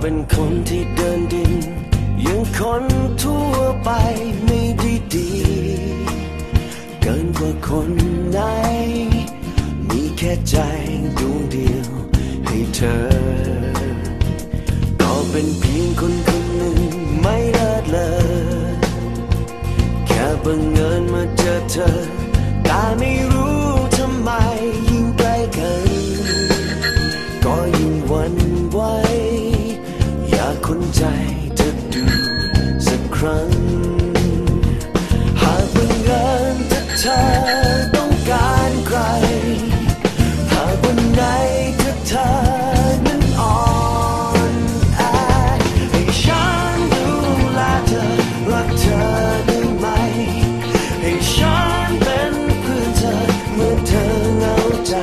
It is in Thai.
เป็นคนที่เดินดิน ยังคนทั่วไปไม่ได้ดี เกินกว่าคนไหน มีแค่ใจดวงเดียวให้เธอ ก็เป็นเพียงคนคนหนึ่งไม่เลิศเลอแค่บังเอิญมาเจอเธอ ใจเธอดูสักครั้ง หากบังเอิญถ้าเธอต้องการใคร หากวันไนถ้าเธอนั้นอ่อนแอให้ฉันดูแลเธอรักเธอได้ไหม ให้ฉันเป็นเพื่อนเธอเมื่อเธอเหงาใจ